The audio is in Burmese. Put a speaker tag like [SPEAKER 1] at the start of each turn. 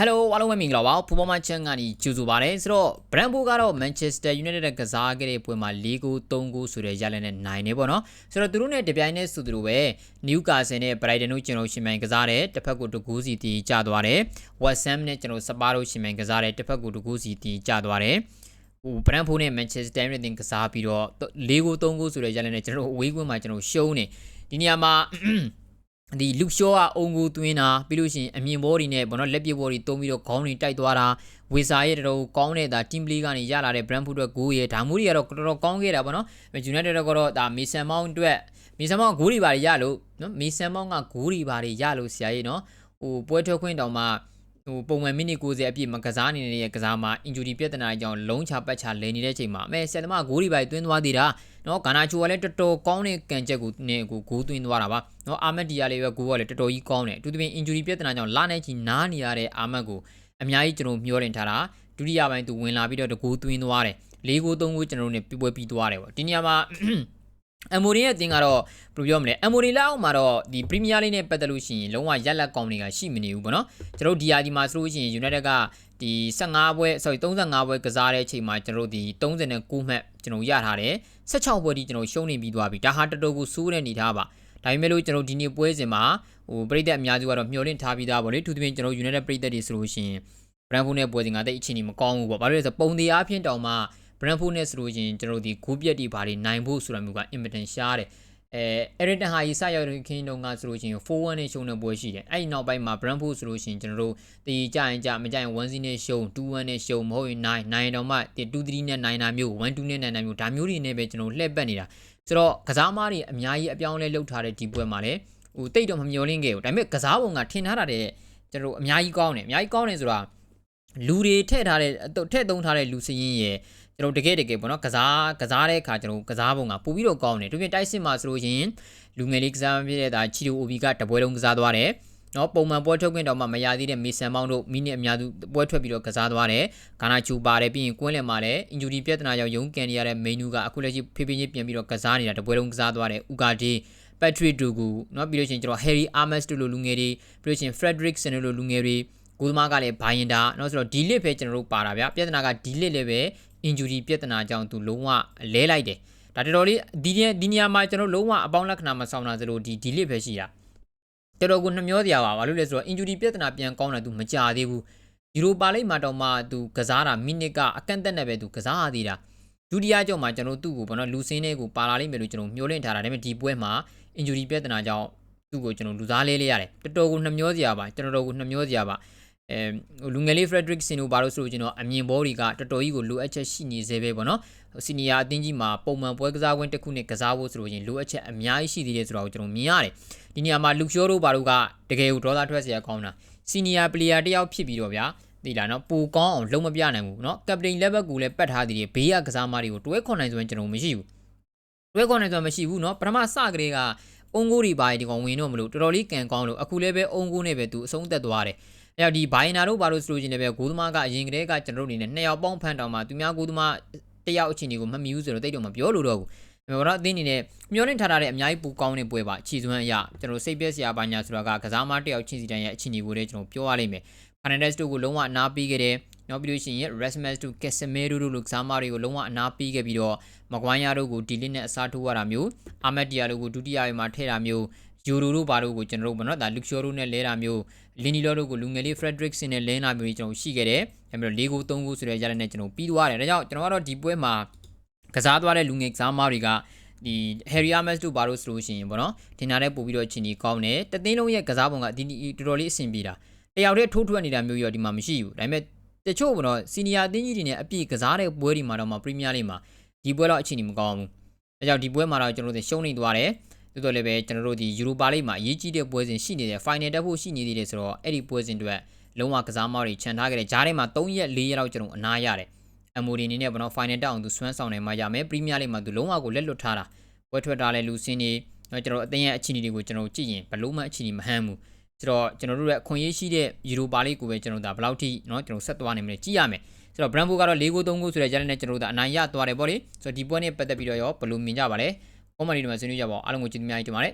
[SPEAKER 1] Hello အားလုံးပဲမင်္ဂလာပါဖူပေါ်မချန်ကနေကြိုဆိုပါရစေဆိုတော့ Brentford ကတော့ Manchester United နဲ့ကစားခဲ့တဲ့ပွဲမှာ၄ဂိုး၃ဂိုးဆိုတဲ့ရလဒ်နဲ့နိုင်နေပေါ့နော်ဆိုတော့သူတို့နဲ့တပြိုင်နက်ဆိုသူတို့ပဲ Newcastle နဲ့ Brighton တို့ကျွန်တော်ရှင်မြန်ကစားတယ်တစ်ဖက်ကိုတကူးစီတီကျသွားတယ် West Ham နဲ့ကျွန်တော်စပါတို့ရှင်မြန်ကစားတယ်တစ်ဖက်ကိုတကူးစီတီကျသွားတယ်ဟို Brentford နဲ့ Manchester United တင်ကစားပြီးတော့၄ဂိုး၃ဂိုးဆိုတဲ့ရလဒ်နဲ့ကျွန်တော်တို့အဝေးကွင်းမှာကျွန်တော်ရှုံးနေဒီနေရာမှာ ဒီလူရှောကအုံကိုသွင်းတာပြီးလို့ရှိရင်အမြင်ဘောတွေနဲ့ဘောနော်လက်ပြဘောတွေတုံးပြီးတော့ခေါင်းတွေတိုက်သွားတာဝေစာရဲ့တော်ကောင်းတဲ့ဒါ team play ကနေရလာတဲ့ Brentford အတွက်ဂိုးရဲ့ဒါမျိုးတွေကတော့တော်တော်ကောင်းခဲ့တာပေါ့နော် United ကတော့ဒါ Mason Mount အတွက် Mason Mount ဂိုးတွေပါရလို့နော် Mason Mount ကဂိုးတွေပါရလို့ဆရာကြီးနော်ဟိုပွဲထွက်ခွင့်တောင်မှ ဟိုပုံမှန်မိနစ်90အပြည့်မကစားနေနေတဲ့ကစားမှာ injury ပြဿနာကြောင့်လုံးချပတ်ချလဲနေတဲ့ချိန်မှာအမေဆယ်သမားဂိုးတွေပါသွင်းသွားသေးတာနော်ဂါနာချိုကလည်းတော်တော်ကောင်းတဲ့ကန်ချက်ကိုနဲ့ကိုဂိုးသွင်းသွားတာပါနော်အာမက်ဒီယာလေးပဲဂိုးကလည်းတော်တော်ကြီးကောင်းတယ်အထူးသဖြင့် injury ပြဿနာကြောင့်လာနိုင်ချီနားနေရတဲ့အာမက်ကိုအများကြီးကျွန်တော်မျှော်လင့်ထားတာဒုတိယပိုင်းသူဝင်လာပြီးတော့တကူသွင်းသွားတယ်၄ဂိုး၃ဂိုးကျွန်တော်တို့ ਨੇ ပြပွဲပြီးသွားတယ်ပေါ့ဒီနေရာမှာ အမိုရီရဲ့အတင်းကတော့ဘယ်လိုပြောမလဲအမိုရီလက်အောက်မှာတော့ဒီပရီးမီးယားလိနဲ့ပတ်သက်လို့ရှိရင်လုံးဝရက်လက်ကောင်းတွေကရှိမနေဘူးပေါ့နော်ကျွန်တော်ဒီယာဒီမှာဆိုလို့ရှိရင် United ကဒီ15ပွဲ sorry 35ပွဲကစားတဲ့အချိန်မှာကျွန်တော်ဒီ39မှတ်ကျွန်တော်ရထားတယ်16ပွဲဒီကျွန်တော်ရှုံးနေပြီးသွားပြီဒါဟာတော်တော်ကိုစိုးတဲ့အနေထားပါဒါပေမဲ့လို့ကျွန်တော်ဒီနေ့ပွဲစဉ်မှာဟိုပြည်သက်အများစုကတော့မျှော်လင့်ထားပြီးသားပေါ့လေသူသဖြင့်ကျွန်တော် United ပြည်သက်တွေဆိုလို့ရှိရင် Brentford နဲ့ပွဲစဉ်ကတိတ်အခြေအနေမကောင်းဘူးပေါ့ဘာလို့လဲဆိုပုံသေးအားဖြင့်တောင်မှ Brentford နဲ့ဆိုလို့ရှိရင်ကျွန်တော်ဒီဂိုးပြက်တွေဘာတွေနိုင်ဖို့ဆိုတာမျိုးကအင်မတန်ရှားတယ်အဲ Eriton ဟာရေးစရောက်တဲ့ခင်းတုန်းကဆိုလို့ရှိရင်4-1နဲ့ရှုံးတဲ့ပွဲရှိတယ်အဲ့ဒီနောက်ပိုင်းမှာ Brentford ဆိုလို့ရှိရင်ကျွန်တော်တို့တီကြရင်ကြမကြရင်1-0နဲ့ရှုံး2-1နဲ့ရှုံးမဟုတ်ရင်9 9တောင်မှ2-3နဲ့နိုင်တာမျိုး1-2နဲ့နိုင်တာမျိုးဒါမျိုးတွေနဲ့ပဲကျွန်တော်လှည့်ပတ်နေတာဆိုတော့ကစားမားတွေအများကြီးအပြောင်းလဲလုပ်ထားတဲ့ဒီပွဲမှာလည်းဟိုတိတ်တော့မမျောလင့်ခဲ့ဘူးဒါပေမဲ့ကစားပုံကထင်ထားတာတဲ့ကျွန်တော်တို့အများကြီးကောင်းတယ်အများကြီးကောင်းတယ်ဆိုတာ လူတွေထည့်ထားတဲ့ထည့်သုံးထားတဲ့လူစရင်းရဲ့ကျွန်တော်တကယ်တကယ်ပေါ့နော်ကစားကစားတဲ့အခါကျွန်တော်ကစားပုံကပို့ပြီးတော့ကောင်းတယ်သူပြင်တိုက်စစ်မှာဆိုလို့ရင်လူငယ်လေးကစားပြတဲ့ဒါချီတိုအိုဘီကတပွဲလုံးကစားသွားတယ်နော်ပုံမှန်ပွဲထုတ်ခွင့်တော့မှမရသေးတဲ့မေဆန်မောင်းတို့မိနစ်အများစုပွဲထွက်ပြီးတော့ကစားသွားတယ်ဂါနာချူပါတယ်ပြီးရင်ကွင်းလယ်မှာလည်းအင်ဂျူရီပြဿနာကြောင့်ရုံးကန်နေရတဲ့မိန်းနူကအခုလက်ရှိဖေးဖေးချင်းပြန်ပြီးတော့ကစားနေတာတပွဲလုံးကစားသွားတယ်ဥကာဒီပက်ထရီဒူကူနော်ပြီးလို့ရှိရင်ကျွန်တော်ဟယ်ရီအာမတ်စ်တို့လိုလူငယ်တွေပြီးလို့ရှိရင်ဖရက်ဒရစ်ဆန်တို့လိုလူငယ်တွေ ကိုသမားကလည်းဘိုင်ယန်ဒါเนาะဆိုတော့ဒီလစ်ပဲကျွန်တော်တို့ပါတာဗျာပြဿနာကဒီလစ်လည်းပဲ injury ပြဿနာကြောင့်သူလုံးဝလဲလိုက်တယ်ဒါတော်တော်လေးဒီဒီနေရာမှာကျွန်တော်လုံးဝအပေါင်းလက္ခဏာမဆောင်တာသလိုဒီဒီလစ်ပဲရှိတာတော်တော်ကိုနှမျောစရာပါဘာလို့လဲဆိုတော့ injury ပြဿနာပြန်ကောင်းတာသူမကြသေးဘူးယူရိုပါလိမ့်မှာတော့မှသူကစားတာမိနစ်ကအကန့်အသတ်နဲ့ပဲသူကစားရသေးတာဒုတိယကြောင့်မှကျွန်တော်သူ့ကိုဘာလို့လူစင်းတွေကိုပါလာလိမ့်မယ်လို့ကျွန်တော်မျှော်လင့်ထားတာဒါပေမဲ့ဒီပွဲမှာ injury ပြဿနာကြောင့်သူ့ကိုကျွန်တော်လူစားလဲလဲရတယ်တော်တော်ကိုနှမျောစရာပါကျွန်တော်တို့ကိုနှမျောစရာပါ အဲလူငယ်လေး Frederick Sin တို့ဘာလို့ဆိုလို့ကျွန်တော်အမြင်ဘောတွေကတော်တော်ကြီးကိုလိုအပ်ချက်ရှိနေသေးပဲပေါ့နော်စီနီယာအသင်းကြီးမှာပုံမှန်ပွဲကစားခွင့်တစ်ခုနဲ့ကစားဖို့ဆိုလို့ရင်လိုအပ်ချက်အများကြီးရှိသေးတယ်ဆိုတာကိုကျွန်တော်မြင်ရတယ်ဒီနေရာမှာလူရှောတို့ဘာလို့ကတကယ်ကိုဒေါသထွက်စရာကောင်းတာစီနီယာပလေယာတယောက်ဖြစ်ပြီးတော့ဗျာဒီလားနော်ပူကောင်းအောင်လုံးမပြနိုင်ဘူးเนาะကပတိန်လက်ဘက်ကူလည်းပတ်ထားသေးတယ်ဘေးကကစားမတွေကိုတွဲခွန်နိုင်ဆိုရင်ကျွန်တော်မရှိဘူးတွဲခွန်နိုင်ဆိုမရှိဘူးเนาะပထမစကလေးကအုံကိုတွေပါဒီကောင်ဝင်တော့မလို့တော်တော်လေးကန်ကောင်းလို့အခုလည်းပဲအုံကိုနဲ့ပဲသူအဆုံးသက်သွားတယ် အဲ့တော့ဒီဘိုင်နာတို့ဘာလို့ဆိုလို့ချင်းလည်းပဲဂိုးသမားကအရင်ကတည်းကကျွန်တော်တို့အနေနဲ့နှစ်ယောက်ပေါင်းဖန်တောင်မှသူများဂိုးသမားတယောက်အချင်းတွေကိုမမီဘူးဆိုတော့တိတ်တော့မပြောလို့တော့ဘူး။ဘာလို့အသင်းအနေနဲ့မျောနေထားတဲ့အများကြီးပူကောင်းတဲ့ပွဲပါခြေစွမ်းအရကျွန်တော်စိတ်ပြက်စရာပါညာဆိုတာကကစားမတယောက်ချင်းစီတိုင်းရဲ့အချင်းတွေကိုလည်းကျွန်တော်ပြောရလိမ့်မယ်။ Fernandes တို့ကိုလုံးဝအနာပေးခဲ့တယ်။နောက်ပြီးလို့ရှိရင် Rasmus တို့ Casemiro တို့လိုကစားမတွေကိုလုံးဝအနာပေးခဲ့ပြီးတော့ Maguire တို့ကိုဒီလစ်နဲ့အစားထိုးရတာမျိုး Ahmed Diallo တို့ကိုဒုတိယပိုင်းမှာထည့်တာမျိုး ယူရိုတို့ဘာတို့ကိုကျွန်တော်တို့ဗောနော်ဒါလူရှောတို့နဲ့လဲတာမျိုးလင်းနီလောတို့ကိုလူငယ်လေး Frederickson နဲ့လဲတာမျိုးကျွန်တော်ရှိခဲ့တယ်။အဲပြီးတော့၄ဂိုး၃ဂိုးဆိုတဲ့ရတဲ့နဲ့ကျွန်တော်ပြီးသွားတယ်။ဒါကြောင့်ကျွန်တော်ကတော့ဒီပွဲမှာကစားသွားတဲ့လူငယ်ကစားမတွေကဒီ Harry Ames တို့ဘာလို့ဆိုလို့ရှိရင်ဗောနော်ထင်တာတဲ့ပို့ပြီးတော့ချင်းကြီးကောင်းတယ်။တသိန်းလုံးရဲ့ကစားပုံကဒီတော်တော်လေးအဆင်ပြေတာ။တယောက်တည်းထိုးထွက်နေတာမျိုးရောဒီမှာမရှိဘူး။ဒါပေမဲ့တချို့ဗောနော်စီနီယာအသင်းကြီးတွေနဲ့အပြည့်ကစားတဲ့ပွဲတွေမှာတော့မှပရီးမီးယားလိမှာဒီပွဲတော့အချိန်ကြီးမကောင်းဘူး။အဲကြောင့်ဒီပွဲမှာတော့ကျွန်တော်တို့ရှုံးနေသွားတယ်။ တိုးတော်လည်းပဲကျွန်တော်တို့ဒီယူရိုပါလိမှာအရေးကြီးတဲ့ပွဲစဉ်ရှိနေတယ် final တက်ဖို့ရှိနေသေးတယ်ဆိုတော့အဲ့ဒီပွဲစဉ်တွေလုံးဝကစားမောက်တွေခြံထားခဲ့တယ်ဂျားထဲမှာ3ရက်4ရက်လောက်ကျွန်တော်အနားရတယ်အမိုဒီအနေနဲ့ဘနော် final တက်အောင်သူစွမ်းဆောင်နေမှရမယ်ပရီးမီးယားလိမှာသူလုံးဝကိုလက်လွတ်ထားတာပွဲထွက်တာလဲလူစင်းနေကျွန်တော်အသင်းရဲ့အခြေအနေတွေကိုကျွန်တော်ကြည့်ရင်ဘလို့မှအခြေအနေမဟမ်းဘူးဆိုတော့ကျွန်တော်တို့ရဲ့အခွင့်အရေးရှိတဲ့ယူရိုပါလိကိုပဲကျွန်တော်ဒါဘယ်လောက်ထိเนาะကျွန်တော်ဆက်သွားနိုင်မလဲကြည့်ရမယ်ဆိုတော့ Brandbo ကတော့၄ဂိုး၃ဂိုးဆိုတဲ့ဂျာတ်နဲ့ကျွန်တော်တို့အနိုင်ရသွားတယ်ပေါ့လေဆိုတော့ဒီပွဲနဲ့ပတ်သက်ပြီးတော့ရောဘယ်လိုမြင်ကြပါလဲ comment တွေမှာဆွေးနွေးကြပါအောင်အားလုံးကိုကျေးဇူးများကြီးတင်ပါတယ်